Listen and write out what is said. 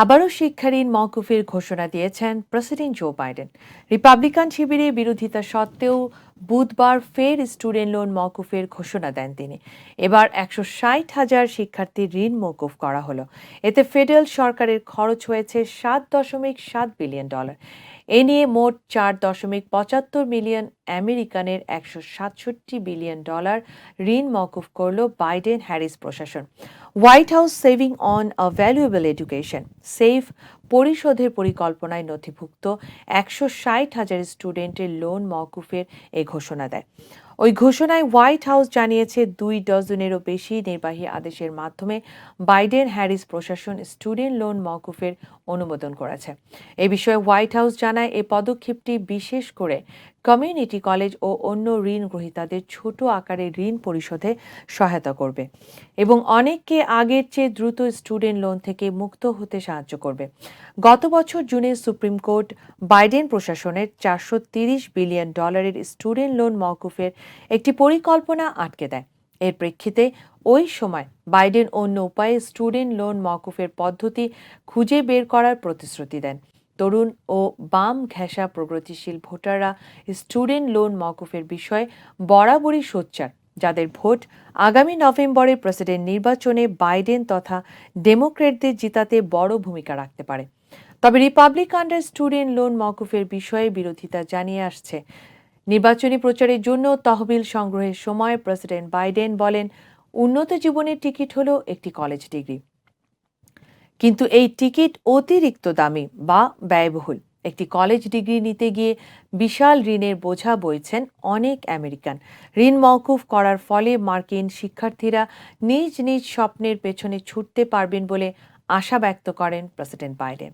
আবারও শিক্ষা ঋণ মওকুফের ঘোষণা দিয়েছেন প্রেসিডেন্ট জো বাইডেন। রিপাবলিকান শিবিরে বিরোধিতা সত্ত্বেও বুধবার ফের স্টুডেন্ট লোন মওকুফের ঘোষণা দেন তিনি। এবার একশো ষাট হাজার শিক্ষার্থীর ঋণ মওকুফ করা হলো। এতে ফেডারেল সরকারের খরচ হয়েছে সাত দশমিক সাত বিলিয়ন ডলার। এ নিয়ে মোট চার দশমিক পঁচাত্তর মিলিয়ন আমেরিকানের একশো সাতষট্টি বিলিয়ন ডলার ঋণ মওকুফ করল বাইডেন হ্যারিস প্রশাসন। White House saving on a valuable education save পরিশোধের পরিকল্পনায় নথিভুক্ত একশো ষাট হাজার স্টুডেন্টের লোন মওকুফের এ ঘোষণা দেয়। ওই ঘোষণায় হোয়াইট হাউস জানিয়েছে দুই ডজনেরও বেশি নির্বাহী আদেশের মাধ্যমে বাইডেন হ্যারিস প্রশাসন স্টুডেন্ট লোন মওকুফের অনুমোদন করেছে। এ বিষয়ে হোয়াইট হাউস জানায় এই পদক্ষেপটি বিশেষ করে কমিউনিটি কলেজ ও অন্য ঋণ গ্রহীতাদের ছোট আকারে ঋণ পরিশোধে সহায়তা করবে এবং অনেককে আগের চেয়ে দ্রুত স্টুডেন্ট লোন থেকে মুক্ত হতে সাহায্য করবে। গত বছর জুনে সুপ্রিম কোর্ট বাইডেন প্রশাসনের চারশো বিলিয়ন ডলারের স্টুডেন্ট লোন মওকুফের একটি পরিকল্পনা আটকে দেয়। এর প্রেক্ষিতে ওই সময় বাইডেন অন্য উপায়ে স্টুডেন্ট লোন মওকুফের পদ্ধতি খুঁজে বের করার প্রতিশ্রুতি দেন। তরুণ ও বাম ঘেঁষা প্রগতিশীল ভোটাররা স্টুডেন্ট লোন মওকুফের বিষয়ে বরাবরই সোচ্চার, যাদের ভোট আগামী নভেম্বরে প্রেসিডেন্ট নির্বাচনে বাইডেন তথা ডেমোক্রেটদের জিতাতে বড় ভূমিকা রাখতে পারে। তবে রিপাবলিকানরা স্টুডেন্ট লোন মওকুফের বিষয়ে বিরোধিতা জানিয়ে আসছে নির্বাচনী প্রচারের জন্য তহবিল সংগ্রহের সময় প্রেসিডেন্ট বাইডেন বলেন, উন্নত জীবনের টিকিট হল একটি কলেজ ডিগ্রি। কিন্তু এই টিকিট অতিরিক্ত দামি বা ব্যয়বহুল। একটি কলেজ ডিগ্রি নিতে গিয়ে বিশাল ঋণের বোঝা বইছেন অনেক আমেরিকান। ঋণ মওকুফ করার ফলে মার্কিন শিক্ষার্থীরা নিজ নিজ স্বপ্নের পেছনে ছুটতে পারবেন বলে আশা ব্যক্ত করেন প্রেসিডেন্ট বাইডেন।